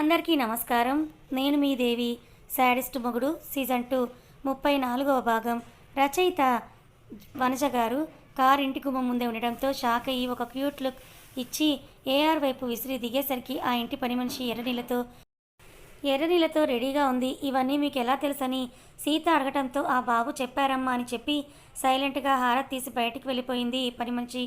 అందరికీ నమస్కారం. నేను మీ దేవి శాడిస్ట్ మొగుడు సీజన్ టూ ముప్పై నాలుగవ భాగం. రచయిత వనజ గారు కార్ ఇంటి గుమ్మం ముందే ఉండడంతో షాక్ అయ్యి ఒక క్యూట్ లుక్ ఇచ్చి ఏఆర్ వైపు విసిరి దిగేసరికి ఆ ఇంటి పని మనిషి ఎర్రనీళ్ళతో ఎర్రనీళ్ళతో రెడీగా ఉంది. ఇవన్నీ మీకు ఎలా తెలుసని సీత అడగటంతో ఆ బాబు చెప్పారమ్మా అని చెప్పి సైలెంట్గా హారత్ తీసి బయటికి వెళ్ళిపోయింది. పని మనిషి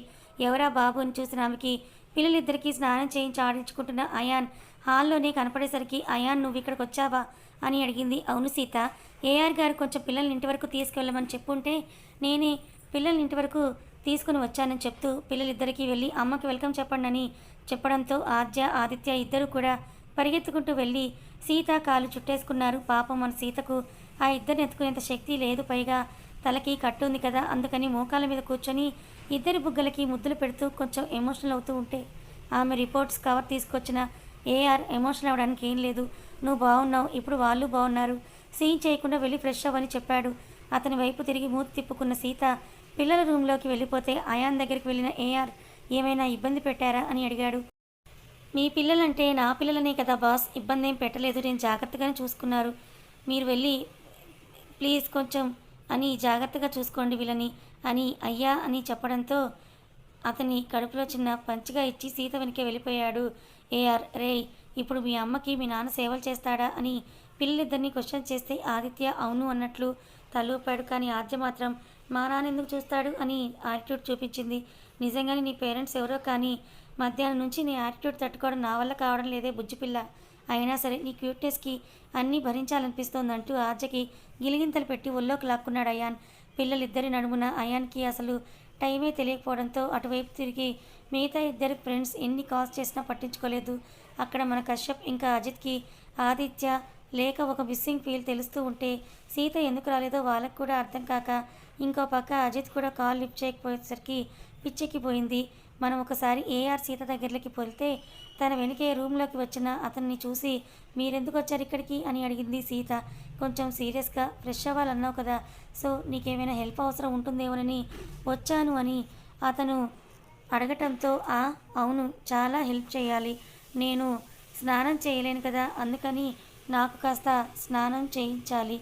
ఎవరా బాబు అని చూసిన ఆమెకి పిల్లలిద్దరికీ స్నానం చేయించి ఆడించుకుంటున్న అయాన్. హాల్లోనే కనపడేసరికి అయాన్ నువ్వు ఇక్కడికి వచ్చావా? అని అడిగింది. అవును సీత. ఏఆర్ గారు కొంచెం పిల్లల్ని ఇంటి వరకు తీసుకెళ్ళమని చెప్పుంటే నేనే పిల్లల్ని ఇంటి వరకు తీసుకుని వచ్చానని చెప్తూ పిల్లలిద్దరికీ వెళ్ళి అమ్మకి వెల్కమ్ చెప్పండి అని చెప్పడంతో ఆద్య ఆదిత్య ఇద్దరు కూడా పరిగెత్తుకుంటూ వెళ్ళి సీత కాలు చుట్టేసుకున్నారు. పాపం మన సీతకు ఆ ఇద్దరిని ఎత్తుకునేంత శక్తి లేదు. పైగా తలకి కట్టు ఉంది కదా. అందుకని మోకాల మీద కూర్చొని ఇద్దరి బుగ్గలకి ముద్దులు పెడుతూ కొంచెం ఎమోషనల్ అవుతూ ఉంటే ఆమె రిపోర్ట్స్ కవర్ తీసుకొచ్చిన ఏఆర్ ఎమోషనల్ అవ్వడానికి ఏం లేదు. నువ్వు బాగున్నావు ఇప్పుడు వాళ్ళు బాగున్నారు సీన్ చేయకుండా వెళ్ళి ఫ్రెష్ అవ్వని చెప్పాడు. అతని వైపు తిరిగి మూతి తిప్పుకున్న సీత పిల్లల రూమ్లోకి వెళ్ళిపోతే అయాన్ దగ్గరికి వెళ్ళిన ఏఆర్ ఏమైనా ఇబ్బంది పెట్టారా అని అడిగాడు. మీ పిల్లలంటే నా పిల్లలనే కదా బాస్ ఇబ్బంది ఏం పెట్టలేదు నేను జాగ్రత్తగానే చూసుకున్నారు. మీరు వెళ్ళి ప్లీజ్ కొంచెం అని జాగ్రత్తగా చూసుకోండి వీళ్ళని అని అయ్యా అని చెప్పడంతో అతని కడుపులో చిన్న పంచిగా ఇచ్చి సీత వెనకే వెళ్ళిపోయాడు. ఏఆర్ రేయ్ ఇప్పుడు మీ అమ్మకి మీ నాన్న సేవలు చేస్తాడా అని పిల్లలిద్దరిని క్వశ్చన్ చేస్తే ఆదిత్య అవును అన్నట్లు తలూపాడు. కానీ ఆద్య మాత్రం మా నాన్న ఎందుకు చూస్తాడు అని యాటిట్యూడ్ చూపించింది. నిజంగానే నీ పేరెంట్స్ ఎవరో కానీ మధ్యాహ్నం నుంచి నీ యాటిట్యూడ్ తట్టుకోవడం నా వల్ల కావడం లేదే బుజ్జిపిల్ల అయినా సరే నీ క్యూట్నెస్కి అన్నీ భరించాలనిపిస్తోందంటూ ఆద్యకి గిలిగింతలు పెట్టి ఒళ్ళోకి లాక్కున్నాడు అయాన్. పిల్లలిద్దరి నడుమున అయాన్కి అసలు టైమే తెలియకపోవడంతో అటువైపు తిరిగి మిగతా ఇద్దరు ఫ్రెండ్స్ ఎన్ని కాల్స్ చేసినా పట్టించుకోలేదు. అక్కడ మన కశ్యప్ ఇంకా అజిత్కి ఆదిత్య లేక ఒక మిస్సింగ్ ఫీల్ తెలుస్తూ ఉంటే సీత ఎందుకు రాలేదో వాళ్ళకు కూడా అర్థం కాక ఇంకో పక్క అజిత్ కూడా కాల్ లిఫ్ట్ చేయకపోయేసరికి పిచ్చెక్కిపోయింది. మనం ఒకసారి ఏఆర్ సీత దగ్గరికి వెళ్తే తన వెనుకే రూమ్లోకి వచ్చిన అతన్ని చూసి మీరెందుకు వచ్చారు ఇక్కడికి? అని అడిగింది సీత. కొంచెం సీరియస్గా ఫ్రెష్ అవ్వాలన్నావు కదా సో నీకేమైనా హెల్ప్ అవసరం ఉంటుందేమోనని వచ్చాను అని అతను అడగటంతో ఆ అవును చాలా హెల్ప్ చేయాలి. నేను స్నానం చేయలేను కదా అందుకని నాకు కాస్త స్నానం చేయించాలి.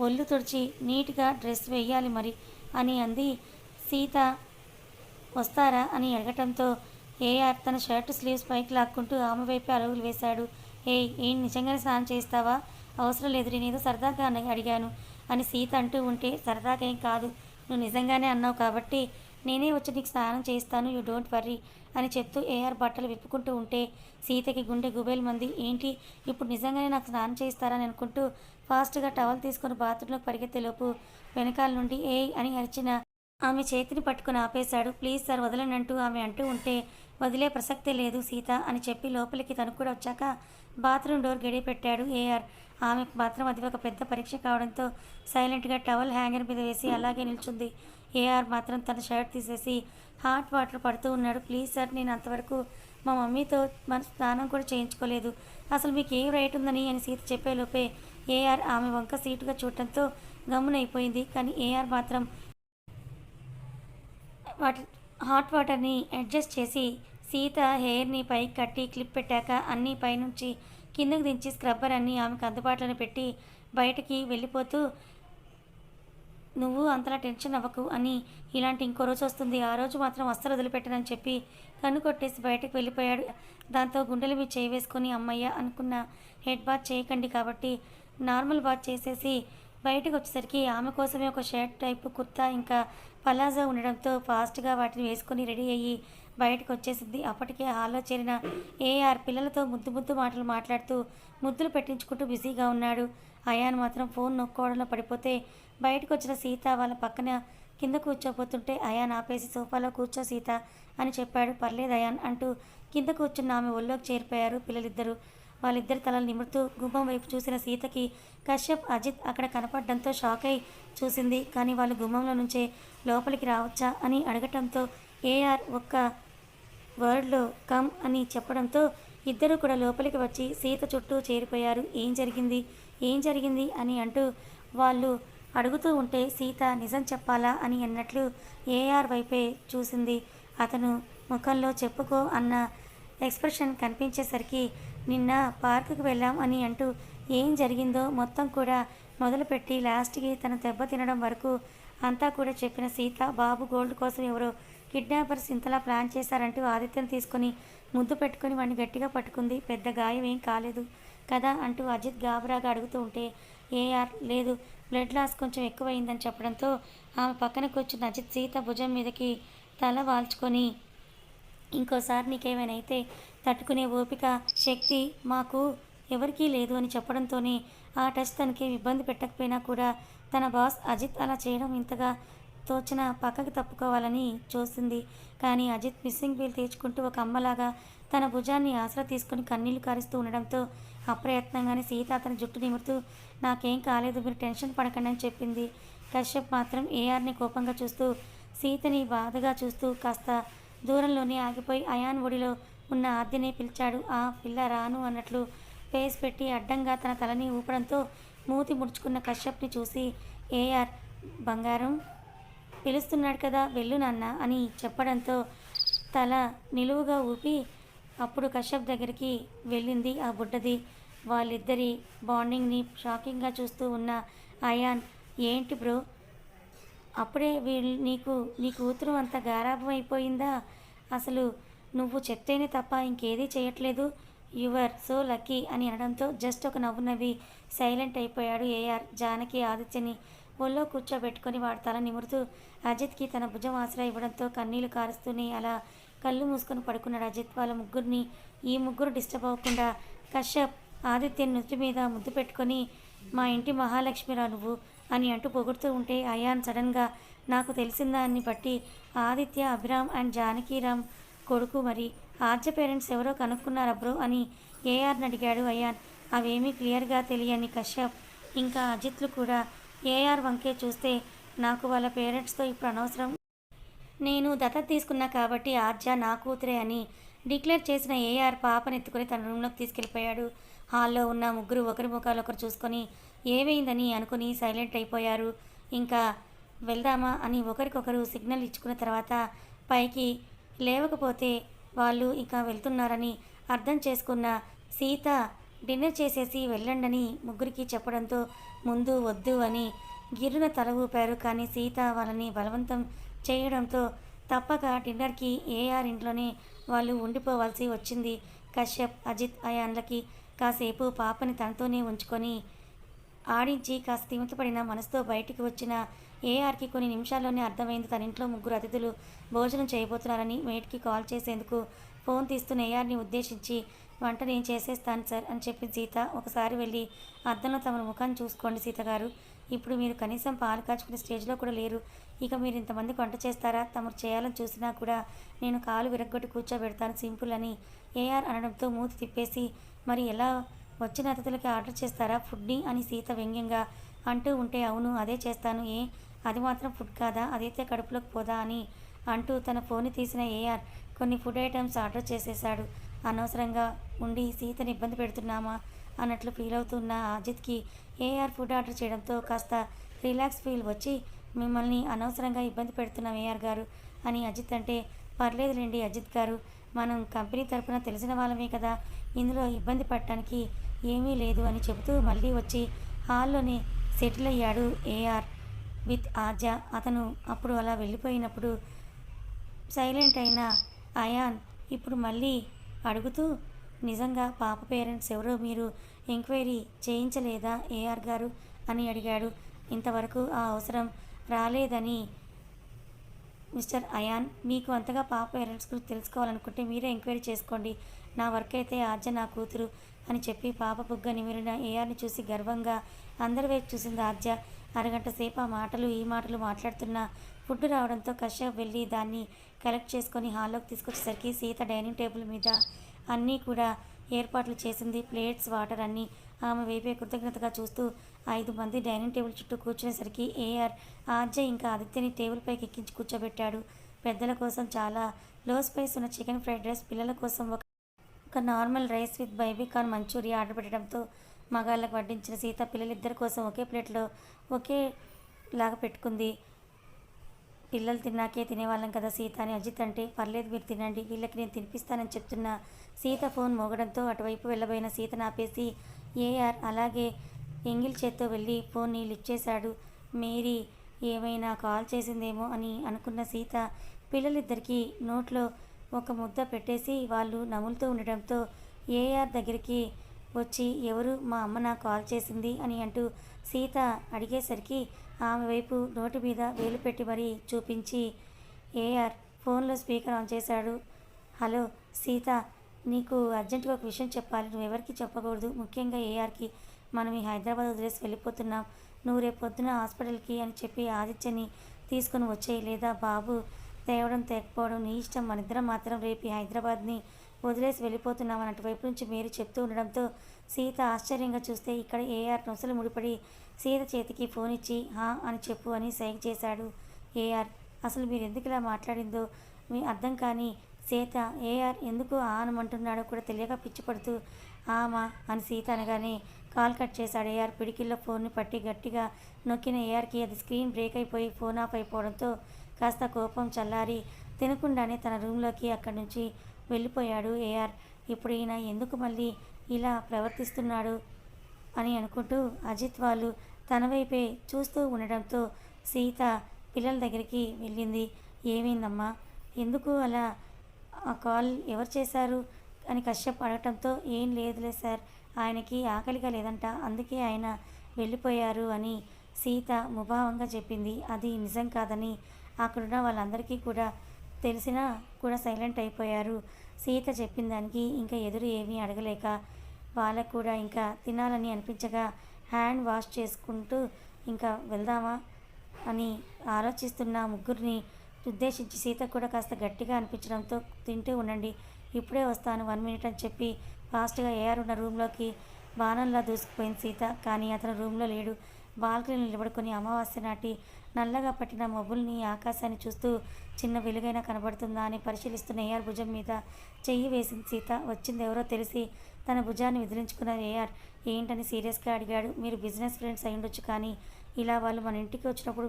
ఒళ్ళు తుడిచి నీట్గా డ్రెస్ వేయాలి మరి అని అంది సీత. వస్తారా అని అడగటంతో ఏఆర్ తన షర్ట్ స్లీవ్స్ పైకి లాక్కుంటూ ఆమె వైపే అడుగులు వేశాడు. ఏ ఏం నిజంగానే స్నానం చేస్తావా అవసరం లేదు నేనేదో సరదాగా అడిగాను అని సీత అంటూ ఉంటే సరదాగా ఏం కాదు. నువ్వు నిజంగానే అన్నావు కాబట్టి నేనే వచ్చి నీకు స్నానం చేస్తాను యూ డోంట్ వర్రీ అని చెప్తూ ఏఆర్ బట్టలు విప్పుకుంటూ ఉంటే సీతకి గుండె గుబేల్ మంది ఏంటి? ఇప్పుడు నిజంగానే నాకు స్నానం చేస్తారని అనుకుంటూ ఫాస్ట్గా టవల్ తీసుకొని బాత్రూంలోకి పరిగెత్తేలోపు వెనకాల నుండి ఏ అని అరిచిన ఆమె చేతిని పట్టుకుని ఆపేశాడు. ప్లీజ్ సార్ వదలనంటూ ఆమె అంటూ ఉంటే వదిలే ప్రసక్తే లేదు సీత అని చెప్పి లోపలికి తను కూడా వచ్చాక బాత్రూమ్ డోర్ గడి పెట్టాడు ఏఆర్. ఆమె మాత్రం అది ఒక పెద్ద పరీక్ష కావడంతో సైలెంట్గా టవల్ హ్యాంగర్ మీద వేసి అలాగే నిల్చుంది. ఏఆర్ మాత్రం తన షర్ట్ తీసేసి హాట్ వాటర్ పడుతూ ఉన్నాడు. ప్లీజ్ సార్ నేను అంతవరకు మా మమ్మీతో మన స్నానం కూడా చేయించుకోలేదు. అసలు మీకు ఏం రైట్ ఉందని అని సీత చెప్పేలోపే ఏఆర్ ఆమె వంక సీటుగా చూడటంతో గమ్మునైపోయింది. కానీ ఏఆర్ మాత్రం వాటి హాట్ వాటర్ని అడ్జస్ట్ చేసి సీత హెయిర్ని పైకి కట్టి క్లిప్ పెట్టాక అన్నీ పైనుంచి కిందకు దించి స్క్రబ్బర్ అన్నీ ఆమెకు అందుబాటులోనే పెట్టి బయటికి వెళ్ళిపోతూ నువ్వు అంతలా టెన్షన్ అవ్వకు అని ఇలాంటి ఇంకో రోజు వస్తుంది. ఆ రోజు మాత్రం అస్సలు వదిలిపెట్టనని చెప్పి కన్ను కొట్టేసి బయటకు వెళ్ళిపోయాడు. దాంతో గుండెలు మీద చేయి వేసుకొని అమ్మయ్య అనుకున్న హెడ్ బాత్ చేయకండి కాబట్టి నార్మల్ బాత్ చేసేసి బయటకు వచ్చేసరికి ఆమె కోసమే ఒక షర్ట్ టైపు కుర్తా ఇంకా పలాజా ఉండడంతో ఫాస్ట్గా వాటిని వేసుకొని రెడీ అయ్యి బయటకు వచ్చేసింది అప్పటికే హాల్లో చేరిన ఏఆర్ పిల్లలతో ముద్దు ముద్దు మాటలు మాట్లాడుతూ ముద్దులు పెట్టించుకుంటూ బిజీగా ఉన్నాడు. అయాన్ మాత్రం ఫోన్ నొక్కోవడంలో పడిపోతే బయటకు వచ్చిన సీత వాళ్ళ పక్కన కింద కూర్చోపోతుంటే అయాన్ ఆపేసి సోఫాలో కూర్చో సీత అని చెప్పాడు. పర్లేదు అయాన్ అంటూ కింద కూర్చున్న ఆమె ఒళ్ళోకి చేరిపోయారు పిల్లలిద్దరూ. వాళ్ళిద్దరి తలలు నిమురుతూ గుమ్మం వైపు చూసిన సీతకి కశ్యప్ అజిత్ అక్కడ కనపడడంతో షాక్ అయి చూసింది. కానీ వాళ్ళు గుమ్మంలో నుంచే లోపలికి రావచ్చా అని అడగటంతో ఏఆర్ ఒక్క వర్డ్లో కమ్ అని చెప్పడంతో ఇద్దరు కూడా లోపలికి వచ్చి సీత చుట్టూ చేరిపోయారు. ఏం జరిగింది? ఏం జరిగింది అని అంటూ వాళ్ళు అడుగుతూ ఉంటే సీత నిజం చెప్పాలా అని అన్నట్లు ఏఆర్ వైపే చూసింది. అతను ముఖంలో చెప్పుకో అన్న ఎక్స్ప్రెషన్ కనిపించేసరికి నిన్న పార్కుకి వెళ్ళాం అని అంటూ ఏం జరిగిందో మొత్తం కూడా మొదలుపెట్టి లాస్ట్కి తన దెబ్బ తినడం వరకు అంతా కూడా చెప్పిన సీత బాబు గోల్డ్ కోసం ఎవరో కిడ్నాపర్స్ ఇంతలా ప్లాన్ చేశారంటూ ఆదిత్యను తీసుకొని ముద్దు పెట్టుకొని వాడిని గట్టిగా పట్టుకుంది. పెద్ద గాయం ఏం కాలేదు కదా అంటూ అజిత్ గాబరాగా అడుగుతూ ఉంటే ఏఆర్ లేదు బ్లడ్ లాస్ కొంచెం ఎక్కువైందని చెప్పడంతో ఆమె పక్కన కూర్చున్న అజిత్ సీత భుజం మీదకి తల వాల్చుకొని ఇంకోసారి నీకేమైనా అయితే తట్టుకునే ఓపిక శక్తి మాకు ఎవరికీ లేదు అని చెప్పడంతోనే ఆ టచ్ తనకి ఇబ్బంది పెట్టకపోయినా కూడా తన బాస్ అజిత్ అలా చేయడం ఇంతగా తోచిన పక్కకి తప్పుకోవాలని చూసింది. కానీ అజిత్ మిస్సింగ్ బిల్ తీర్చుకుంటూ ఒక అమ్మలాగా తన భుజాన్ని ఆసరా తీసుకుని కన్నీళ్ళు కారుస్తూ ఉండడంతో అప్రయత్నంగానే సీత అతని జుట్టు నిమురుతూ నాకేం కాలేదు మీరు టెన్షన్ పడకండి అని చెప్పింది. కశ్యప్ మాత్రం ఏఆర్ని కోపంగా చూస్తూ సీతని బాధగా చూస్తూ కాస్త దూరంలోనే ఆగిపోయి అయాన్ ఒడిలో ఉన్న ఆద్యనే పిలిచాడు. ఆ పిల్ల రాను అన్నట్లు ఫేస్ పెట్టి అడ్డంగా తన తలని ఊపడంతో మూతి ముడుచుకున్న కశ్యప్ని చూసి ఏఆర్ బంగారం? పిలుస్తున్నాడు కదా వెళ్ళు నాన్న అని చెప్పడంతో తల నిలువుగా ఊపి అప్పుడు కశ్యప్ దగ్గరికి వెళ్ళింది ఆ బుడ్డది. వాళ్ళిద్దరి బాండింగ్ని షాకింగ్గా చూస్తూ ఉన్న అయాన్ ఏంటి బ్రో అప్పుడే వీళ్ళు నీకు నీ కూతురు అంత గారాభం అయిపోయిందా? అసలు నువ్వు చెప్తేనే తప్ప ఇంకేదీ చేయట్లేదు. యువర్ సో లక్కీ అని అనడంతో జస్ట్ ఒక నవ్వు నవ్వి సైలెంట్ అయిపోయాడు ఏఆర్ జానకి ఆదిత్యని. ఒళ్ళో కూర్చోబెట్టుకొని వాడు తల నిమురుతూ అజిత్కి తన భుజం ఆసరా ఇవ్వడంతో కన్నీళ్ళు కారుస్తూనే అలా కళ్ళు మూసుకొని పడుకున్నాడు అజిత్. వాళ్ళ ముగ్గురిని ఈ ముగ్గురు డిస్టర్బ్ అవ్వకుండా కశ్యప్ ఆదిత్య నుదుటి మీద ముద్దు పెట్టుకొని మా ఇంటి మహాలక్ష్మిరా నువ్వు అని అంటూ పొగుడుతూ ఉంటే అయాన్ సడన్గా నాకు తెలిసిన దాన్ని బట్టి ఆదిత్య అభిరామ్ అండ్ జానకీరామ్ కొడుకు మరి ఆర్జ పేరెంట్స్ ఎవరో కనుక్కున్నారా బ్రో అని ఏఆర్ని అడిగాడు. అయాన్ అవేమీ క్లియర్గా తెలియని కశ్యప్ ఇంకా అజిత్లు కూడా ఏఆర్ వంకే చూస్తే నాకు వాళ్ళ పేరెంట్స్తో ఇప్పుడు అనవసరం. నేను దత్త తీసుకున్నా కాబట్టి ఆర్జ నా కూతురే అని డిక్లేర్ చేసిన ఏఆర్ పాపని ఎత్తుకొని తన రూమ్లోకి తీసుకెళ్ళిపోయాడు. హాల్లో ఉన్న ముగ్గురు ఒకరి ముఖాలు ఒకరు చూసుకొని ఏమైందని అనుకుని సైలెంట్ అయిపోయారు. ఇంకా వెళ్దామా అని ఒకరికొకరు సిగ్నల్ ఇచ్చుకున్న తర్వాత పైకి లేవకపోతే వాళ్ళు ఇంకా వెళ్తున్నారని అర్థం చేసుకున్న సీత డిన్నర్ చేసేసి వెళ్ళండని ముగ్గురికి చెప్పడంతో ముందు వద్దు అని గిర్రున తల ఊపారు. కానీ సీత వాళ్ళని బలవంతం చేయడంతో తప్పక డిన్నర్కి ఏఆర్ ఇంట్లోనే వాళ్ళు ఉండిపోవాల్సి వచ్చింది. కశ్యప్ అజిత్ అయాన్లకి కాసేపు పాపని తనతోనే ఉంచుకొని ఆడించి కాస్త తిమితపడిన మనసుతో బయటికి వచ్చిన ఏఆర్కి కొన్ని నిమిషాల్లోనే అర్థమైంది తన ఇంట్లో ముగ్గురు అతిథులు భోజనం చేయబోతున్నారని మేట్కి కాల్ చేసేందుకు ఫోన్ తీస్తున్న ఏఆర్ని ఉద్దేశించి వంట నేను చేసేస్తాను సార్ అని చెప్పి సీత ఒకసారి వెళ్ళి అద్దంలో తమ ముఖాన్ని చూసుకోండి సీత గారు. ఇప్పుడు మీరు కనీసం పాలు కాచుకునే స్టేజ్లో కూడా లేరు. ఇక మీరు ఇంతమందికి వంట చేస్తారా? తమరు చేయాలని చూసినా కూడా నేను కాలు విరగ్గొట్టి కూర్చోబెడతాను సింపుల్ అని ఏఆర్ అనడంతో మూతి తిప్పేసి మరి ఎలా వచ్చిన అతిథులకి ఆర్డర్ చేస్తారా? ఫుడ్ని అని సీత వ్యంగ్యంగా అంటూ ఉంటే అవును అదే చేస్తాను. ఏ? అది మాత్రం ఫుడ్ కాదా? అదైతే కడుపులోకి పోదా అని అంటూ తన ఫోన్ తీసిన ఏఆర్ కొన్ని ఫుడ్ ఐటమ్స్ ఆర్డర్ చేసేశాడు. అనవసరంగా ఉండి సీతని ఇబ్బంది పెడుతున్నామా? అన్నట్లు ఫీల్ అవుతున్న అజిత్కి ఏఆర్ ఫుడ్ ఆర్డర్ చేయడంతో కాస్త రిలాక్స్ ఫీల్ వచ్చి మిమ్మల్ని అనవసరంగా ఇబ్బంది పెడుతున్నాం ఏఆర్ గారు అని అజిత్ అంటే పర్లేదులేండి అజిత్ గారు. మనం కంపెనీ తరపున తెలిసిన వాళ్ళమే కదా. ఇందులో ఇబ్బంది పడటానికి ఏమీ లేదు అని చెబుతూ మళ్ళీ వచ్చి హాల్లోనే సెటిల్ అయ్యాడు ఏఆర్ విత్ ఆజా అతను అప్పుడు అలా వెళ్ళిపోయినప్పుడు సైలెంట్ అయిన అయాన్ ఇప్పుడు మళ్ళీ అడుగుతూ నిజంగా పాప పేరెంట్స్ ఎవరో మీరు ఎంక్వైరీ చేయించలేదా ఏఆర్ గారు? అని అడిగాడు. ఇంతవరకు ఆ అవసరం రాలేదని మిస్టర్ అయాన్ మీకు అంతగా పాప పేరెంట్స్ గురించి తెలుసుకోవాలనుకుంటే మీరే ఎంక్వైరీ చేసుకోండి. నా వర్క్ అయితే ఆర్జ నా కూతురు. అని చెప్పి పాప బుగ్గ నిమిరిన ఏఆర్ని చూసి గర్వంగా అందరి వైపు చూసింది ఆద్య అరగంట సేపు ఆ మాటలు ఈ మాటలు మాట్లాడుతున్న ఫుడ్ రావడంతో కశ్యప్ వెళ్ళి దాన్ని కలెక్ట్ చేసుకొని హాల్లోకి తీసుకొచ్చేసరికి సీత డైనింగ్ టేబుల్ మీద అన్నీ కూడా ఏర్పాట్లు చేసింది. ప్లేట్స్ వాటర్ అన్నీ ఆమె వైపే కృతజ్ఞతగా చూస్తూ ఐదు మంది డైనింగ్ టేబుల్ చుట్టూ కూర్చునేసరికి ఏఆర్ ఆర్జే ఇంకా ఆదిత్యని టేబుల్ పైకి ఎక్కించి కూర్చోబెట్టాడు. పెద్దల కోసం చాలా లో స్పైస్ ఉన్న చికెన్ ఫ్రైడ్ రైస్ పిల్లల కోసం ఒక ఒక normal rice with baby corn Manchuria order పెట్టడంతో మగాళ్ళకు వడ్డించిన సీత పిల్లలిద్దరి కోసం ఒకే ప్లేట్లో ఒకే లాగా పెట్టుకుంది. పిల్లలు తిన్నాకే తినేవాళ్ళం కదా సీత అని అజిత్ అంటే పర్లేదు మీరు తినండి వీళ్ళకి నేను తినిపిస్తానని చెప్తున్నా సీత ఫోన్ మోగడంతో అటువైపు వెళ్ళబోయిన సీత ఆపేసి ఏఆర్ అలాగే ఎంగిల్ చేత్తో వెళ్ళి ఫోన్ని లిఫ్ట్ చేశాడు మేరీ ఏమైనా కాల్ చేసిందేమో అని అనుకున్న సీత పిల్లలిద్దరికీ నోట్లో ఒక ముద్ద పెట్టేసి వాళ్ళు నములుతూ ఉండడంతో ఏఆర్ దగ్గరికి వచ్చి ఎవరు? మా అమ్మ నాకు కాల్ చేసింది అని అంటూ సీత అడిగేసరికి ఆమె వైపు నోటి మీద వేలు పెట్టి మరీ చూపించి ఏఆర్ ఫోన్లో స్పీకర్ ఆన్ చేశాడు. హలో సీత నీకు అర్జెంటుగా ఒక విషయం చెప్పాలి. నువ్వు ఎవరికి చెప్పకూడదు. ముఖ్యంగా ఏఆర్కి మనం ఈ హైదరాబాద్ వదిలేసి వెళ్ళిపోతున్నాం. నువ్వు రేపు పొద్దున హాస్పిటల్కి అని చెప్పి ఆదిత్యని తీసుకుని వచ్చేయి. లేదా బాబు తేవడం తేకపోవడం నీ ఇష్టం. మన ఇద్దరం మాత్రం రేపు హైదరాబాద్ని వదిలేసి వెళ్ళిపోతున్నామని అటువైపు నుంచి మీరు చెప్తూ ఉండడంతో సీత ఆశ్చర్యంగా చూస్తే ఇక్కడ ఏఆర్ నొసలు ముడిపడి సీత చేతికి ఫోన్ ఇచ్చి హా అని చెప్పు అని సైగ చేశాడు ఏఆర్. అసలు మీరు ఎందుకు ఇలా మాట్లాడిందో మీ అర్థం కానీ సీత ఏఆర్ ఎందుకు ఆ అనమంటున్నాడో కూడా తెలియక పిచ్చిపడుతూ ఆమా అని సీత అనగానే కాల్ కట్ చేశాడు ఏఆర్. పిడికిల్లో ఫోన్ని పట్టి గట్టిగా నొక్కిన ఏఆర్కి అది స్క్రీన్ బ్రేక్ అయిపోయి ఫోన్ ఆఫ్ అయిపోవడంతో కాస్త కోపం చల్లారి తినకుండానే తన రూమ్లోకి అక్కడి నుంచి వెళ్ళిపోయాడు ఏఆర్. ఇప్పుడు ఈయన ఎందుకు మళ్ళీ ఇలా ప్రవర్తిస్తున్నాడు అని అనుకుంటూ అజిత్ వాళ్ళు తన వైపే చూస్తూ ఉండడంతో సీత పిల్లల దగ్గరికి వెళ్ళింది. ఏమైందమ్మా? ఎందుకు అలా ఆ కాల్ ఎవరు చేశారు అని కశ్యప్ అడగటంతో ఏం లేదులే సార్ ఆయనకి ఆకలిగా లేదంట అందుకే ఆయన వెళ్ళిపోయారు అని సీత ముభావంగా చెప్పింది. అది నిజం కాదని అక్కడున్న వాళ్ళందరికీ కూడా తెలిసినా కూడా సైలెంట్ అయిపోయారు. సీత చెప్పిన దానికి ఇంకా ఎదురు ఏమీ అడగలేక వాళ్ళకు కూడా ఇంకా తినాలని అనిపించగా హ్యాండ్ వాష్ చేసుకుంటూ ఇంకా వెళ్దామా అని ఆలోచిస్తున్న ముగ్గురిని ఉద్దేశించి సీత కూడా కాస్త గట్టిగా అనిపించడంతో తింటూ ఉండండి ఇప్పుడే వస్తాను వన్ మినిట్ అని చెప్పి ఫాస్ట్గా ఏఆర్ ఉన్న రూమ్లోకి బాణంలా దూసుకుపోయింది సీత. కానీ అతను రూమ్లో లేడు. బాల్కనీలో నిలబడుకొని అమావాస్య నాటి నల్లగా పట్టిన మబ్బుల్ని ఆకాశాన్ని చూస్తూ చిన్న వెలుగైనా కనబడుతుందా అని పరిశీలిస్తున్న ఏఆర్ భుజం మీద చెయ్యి వేసింది సీత వచ్చింది ఎవరో తెలిసి తన భుజాన్ని విదిలించుకున్న ఏఆర్ ఏంటని సీరియస్గా అడిగాడు. మీరు బిజినెస్ ఫ్రెండ్స్ అయ్యుండొచ్చు కానీ ఇలా వాళ్ళు మన ఇంటికి వచ్చినప్పుడు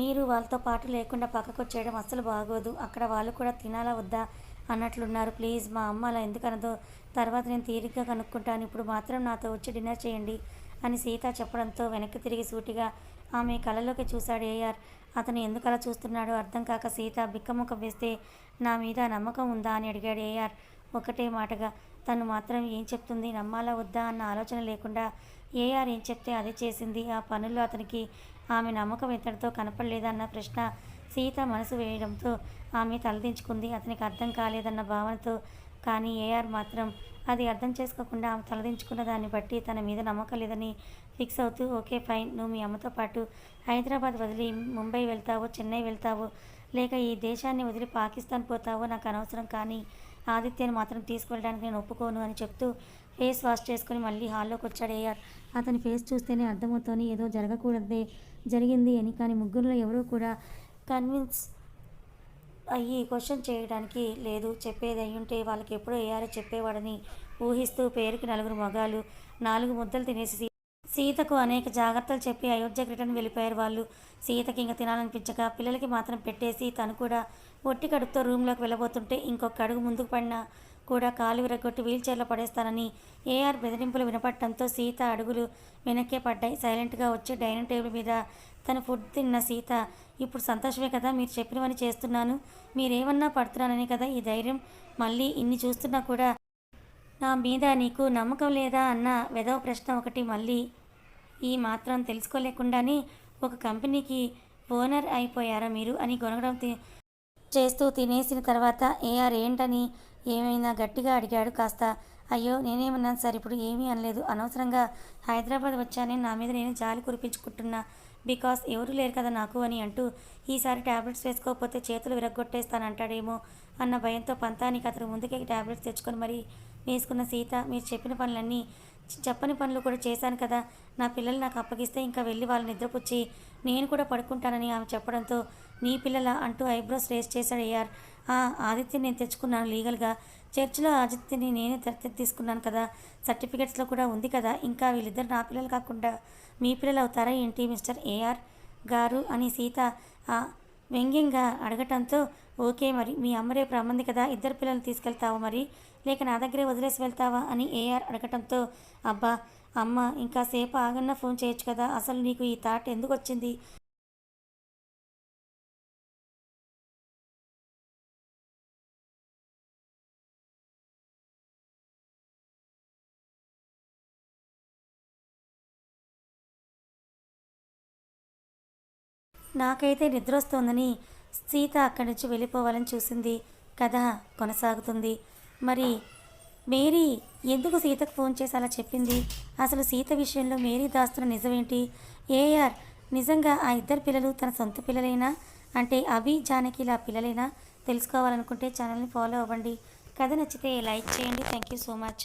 మీరు వాళ్ళతో పాటు లేకుండా పక్కకు వచ్చేయడం అస్సలు బాగోదు. అక్కడ వాళ్ళు కూడా తినాలా వద్దా అన్నట్లున్నారు. ప్లీజ్ మా అమ్మ అలా ఎందుకనదో తర్వాత నేను తీరిగ్గా కనుక్కుంటాను. ఇప్పుడు మాత్రం నాతో వచ్చి డిన్నర్ చేయండి అని సీత చెప్పడంతో వెనక్కి తిరిగి సూటిగా ఆమె కళ్ళలోకి చూశాడు ఏఆర్. అతను ఎందుకు అలా చూస్తున్నాడో అర్థం కాక సీత బిక్కముఖం వేస్తే నా మీద నమ్మకం ఉందా అని అడిగాడు ఏఆర్. ఒకటే మాటగా తను మాత్రం ఏం చెప్తుంది నమ్మాలా వద్దా అన్న ఆలోచన లేకుండా ఏఆర్ ఏం చెప్తే అదే చేసింది. ఆ పనుల్లో అతనికి ఆమె నమ్మకం ఇతడితో కనపడలేదన్న ప్రశ్న సీత మనసు వేయడంతో ఆమె తలదించుకుంది. అతనికి అర్థం కాలేదన్న భావనతో కానీ ఏఆర్ మాత్రం అది అర్థం చేసుకోకుండా ఆమె తలదించుకున్న దాన్ని బట్టి తన మీద నమ్మకం లేదని ఫిక్స్ అవుతూ ఓకే ఫైన్ నువ్వు మీ అమ్మతో పాటు హైదరాబాద్ వదిలి ముంబై వెళ్తావో చెన్నై వెళ్తావో లేక ఈ దేశాన్ని వదిలి పాకిస్తాన్ పోతావో నాకు అనవసరం కానీ ఆదిత్యను మాత్రం తీసుకెళ్ళడానికి నేను ఒప్పుకోను అని చెప్తూ ఫేస్ వాష్ చేసుకుని మళ్ళీ హాల్లోకి వచ్చాడు ఏఆర్. అతని ఫేస్ చూస్తేనే అర్థమవుతోంది ఏదో జరగకూడదే జరిగింది అని కానీ ముగ్గురులో ఎవరూ కూడా కన్విన్స్ అయ్యి క్వశ్చన్ చేయడానికి లేదు. చెప్పేది అయ్యుంటే వాళ్ళకి ఎప్పుడో ఏఆర్ చెప్పేవాడని ఊహిస్తూ పేరుకి నలుగురు మగాలు నాలుగు ముద్దలు తినేసి సీతకు అనేక జాగ్రత్తలు చెప్పి అయోధ్యకు రిటర్న్ వెళ్ళిపోయారు వాళ్ళు. సీతకి ఇంకా తినాలనిపించక పిల్లలకి మాత్రం పెట్టేసి తను కూడా ఒట్టి కడుపుతో రూమ్లోకి వెళ్ళబోతుంటే ఇంకొక అడుగు ముందుకు పడినా కూడా కాలు విరగొట్టి వీల్చైర్లో పడేస్తానని ఏఆర్ బెదిరింపులు వినపడటంతో సీత అడుగులు వెనక్కే పడ్డాయి. సైలెంట్గా వచ్చి డైనింగ్ టేబుల్ మీద తను ఫుడ్ తిన్న సీత ఇప్పుడు సంతోషమే కదా మీరు చెప్పినవని చేస్తున్నాను. మీరేమన్నా పడుతున్నానని కదా ఈ ధైర్యం. మళ్ళీ ఇన్ని చూస్తున్నా కూడా నా మీద నీకు నమ్మకం లేదా? అన్న వెదవ ప్రశ్న ఒకటి మళ్ళీ ఈ మాత్రం తెలుసుకోలేకుండానే ఒక కంపెనీకి ఓనర్ అయిపోయారా మీరు అని గొనగడం చేస్తూ తినేసిన తర్వాత ఏఆర్ ఏంటని ఏమైనా గట్టిగా అడిగాడు కాస్త. అయ్యో నేనేమన్నాను సార్ ఇప్పుడు ఏమీ అనలేదు. అనవసరంగా హైదరాబాద్ వచ్చానే నా మీద నేను జాలి కురిపించుకుంటున్నా. బికాస్ ఎవరు లేరు కదా నాకు అని అంటూ ఈసారి ట్యాబ్లెట్స్ వేసుకోకపోతే చేతులు విరగ్గొట్టేస్తానంటాడేమో అన్న భయంతో పంతానికి అతను ముందుకే ట్యాబ్లెట్స్ తెచ్చుకొని మరీ వేసుకున్న సీత మీరు చెప్పిన పనులన్నీ చెప్పని పనులు కూడా చేశాను కదా. నా పిల్లలు నాకు అప్పగిస్తే ఇంకా వెళ్ళి వాళ్ళని నిద్రపుచ్చి నేను కూడా పడుకుంటానని ఆమె చెప్పడంతో నీ పిల్లల అంటూ ఐబ్రోస్ రేస్ చేశాడు అయ్యార్ ఆ ఆదిత్య నేను తెచ్చుకున్నాను లీగల్గా. చర్చిలో ఆదిత్యని నేనే దత్తత తీసుకున్నాను కదా. సర్టిఫికెట్స్లో కూడా ఉంది కదా. ఇంకా వీళ్ళిద్దరు నా పిల్లలు కాకుండా మీ పిల్లలు అవుతారా ఏంటి మిస్టర్ ఏఆర్ గారు అని సీత వ్యంగ్యంగా అడగటంతో ఓకే మరి మీ అమ్మ రేపు రమ్మంది కదా ఇద్దరు పిల్లల్ని తీసుకెళ్తావా మరి? లేక నా దగ్గరే వదిలేసి వెళ్తావా? అని ఏఆర్ అడగటంతో అబ్బా అమ్మ ఇంకా సేపు ఆగన్నా ఫోన్ చేయొచ్చు కదా అసలు నీకు ఈ థాట్ ఎందుకు వచ్చింది నాకైతే నిద్ర వస్తోందని సీత అక్కడి నుంచి వెళ్ళిపోవాలని చూసింది. కథ కొనసాగుతుంది. మరి మేరీ ఎందుకు సీతకు ఫోన్ చేసి అలా చెప్పింది? అసలు సీత విషయంలో మేరీ దాస్తున్న నిజమేంటి? ఏఆర్ నిజంగా ఆ ఇద్దరు పిల్లలు తన సొంత పిల్లలైనా? అంటే అభి జానకిల పిల్లలైనా? తెలుసుకోవాలనుకుంటే ఛానల్ని ఫాలో అవ్వండి. కథ నచ్చితే లైక్ చేయండి. Thank you so much.